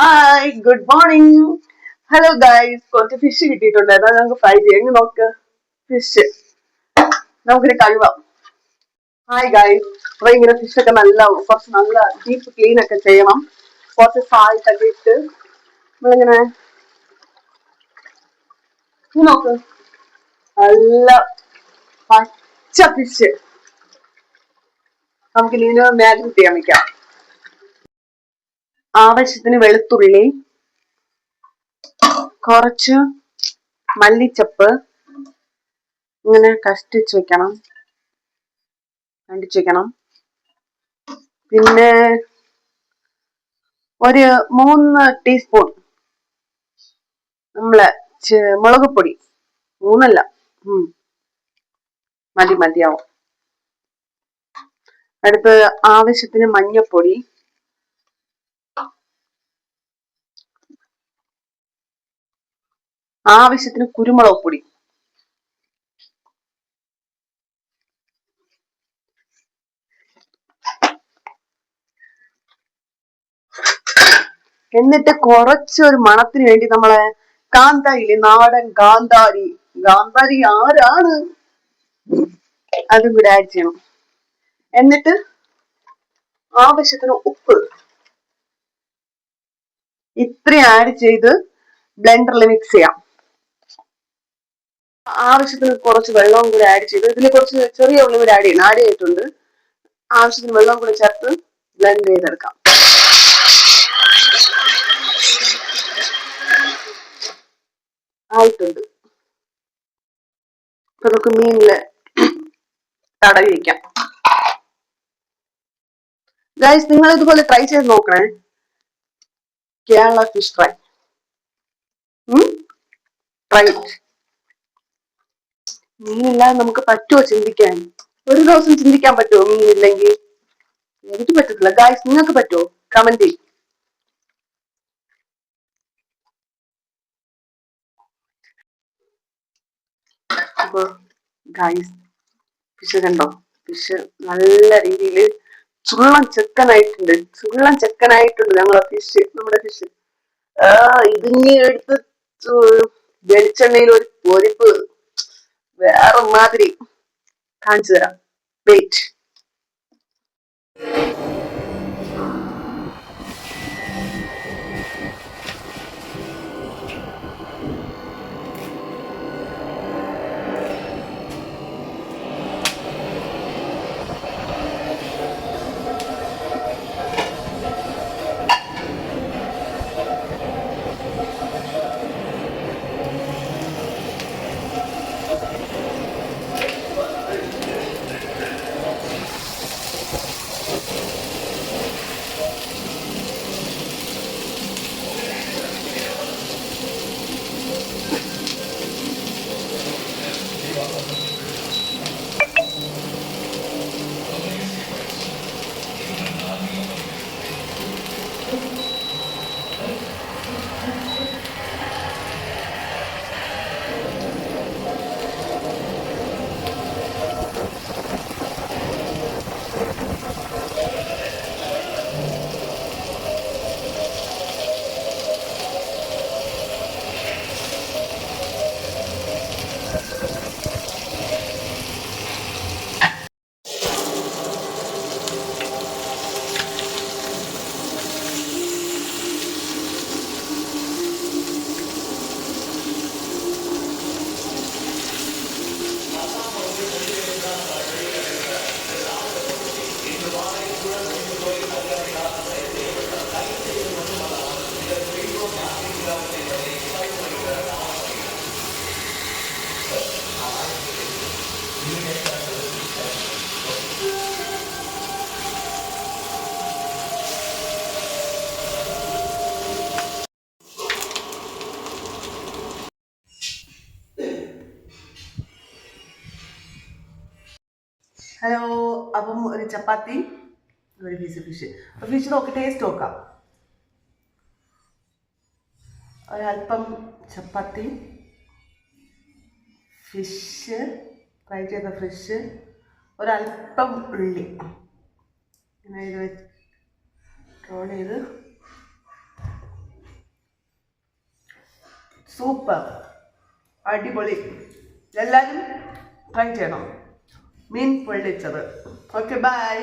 Hi good morning hello guys കുറച്ച് fish കിട്ടിയിട്ടുണ്ടായിരുന്നു ഞങ്ങൾക്ക് ഫ്രൈ ചെയ്യാം. നോക്ക്. ഫിഷ് നമുക്കിനി കഴിവാം. ഹായ് ഗൈസ് അപ്പൊ ഇങ്ങനെ ഫിഷ് ഒക്കെ നല്ല കുറച്ച് നല്ല ഡീപ്പ് ക്ലീൻ ഒക്കെ ചെയ്യണം. കുറച്ച് സാൾട്ട് ഒക്കെ ഇട്ട് നമ്മളിങ്ങനെ നോക്ക്. നല്ല പച്ച ഫിഷ് നമുക്ക് ഇനി മാരിനേറ്റ് ചെയ്യാൻ വെക്കാം ആവശ്യത്തിന് വെളുത്തുള്ളി കുറച്ച് മല്ലിച്ചപ്പ് ഇങ്ങനെ കഷ്ടിച്ച് വെക്കണം കണ്ടിച്ച് വെക്കണം. പിന്നെ ഒരു മൂന്ന് ടീസ്പൂൺ നമ്മളെ മുളക് പൊടി. മൂന്നല്ല. മതി മതിയാവും. അടുത്ത് ആവശ്യത്തിന് മഞ്ഞപ്പൊടി. ആവശ്യത്തിന് കുരുമുളക് പൊടി. എന്നിട്ട് കുറച്ചൊരു മണത്തിന് വേണ്ടി നമ്മളെ കാന്താരിയിലെ നാടൻ കാന്താരി. കാന്താരി ആരാണ്? അതും കൂടെ ആഡ് ചെയ്യണം. എന്നിട്ട് ആവശ്യത്തിന് ഉപ്പ്. ഇത്രയും ആഡ് ചെയ്ത് ബ്ലെൻഡറിൽ മിക്സ് ചെയ്യാം. ആവശ്യത്തിന് കുറച്ച് വെള്ളവും കൂടി ആഡ് ചെയ്ത്. ഇതിൽ കുറച്ച് ചെറിയ ഉള്ളി കൂടി ആഡ് ചെയ്യണം. ആഡ് ചെയ്തിട്ടുണ്ട്. ആവശ്യത്തിന് വെള്ളം കൂടി ചേർത്ത് ബ്ലെൻഡ് ചെയ്തെടുക്കാം. ആയിട്ടുണ്ട്. ഇപ്പൊ നമുക്ക് മീനിൽ തടവി വയ്ക്കാം ഗൈസ് നിങ്ങൾ ഇതുപോലെ ട്രൈ ചെയ്ത് നോക്കണേ. കേരള ഫിഷ് ഫ്രൈ ട്രൈ മീനില്ലാതെ നമുക്ക് പറ്റുമോ ചിന്തിക്കാൻ? ഒരു ദിവസം ചിന്തിക്കാൻ പറ്റുമോ മീനില്ലെങ്കിൽ? എനിക്ക് പറ്റത്തില്ല. ഗായ്സ് നിങ്ങൾക്ക് പറ്റുമോ കമന്റ് ചെയ്യും. അപ്പൊ ഗായ്സ് ഫിഷ് കണ്ടോ? ഫിഷ് നല്ല രീതിയിൽ ചുള്ളം ചെക്കനായിട്ടുണ്ട്. ചുള്ളം ചെക്കനായിട്ടുണ്ട് ഞങ്ങളെ ഫിഷ് നമ്മുടെ ഫിഷ് ഏർ ഇതിങ്ങി എടുത്ത് വെളിച്ചെണ്ണയിൽ ഒരു പൊരിപ്പ് மாதிரி காஞ்சிபுரம் வெயிட் ഹലോ അപ്പം ഒരു ചപ്പാത്തി ഒരു പീസ് ഫിഷ് അപ്പം ഫിഷ് നോക്കി ടേസ്റ്റ് നോക്കാം. ഒരല്പം ചപ്പാത്തി ഫിഷ് ഫ്രൈ ചെയ്ത ഫിഷ് ഒരല്പം ഉള്ളി. ഇങ്ങനെ ഇത് ട്രോൾ ചെയ്ത് സൂപ്പർ അടിപൊളി. എല്ലാവരും ട്രൈ ചെയ്യണം. മീൻ പൊള്ളിച്ചത്. Okay bye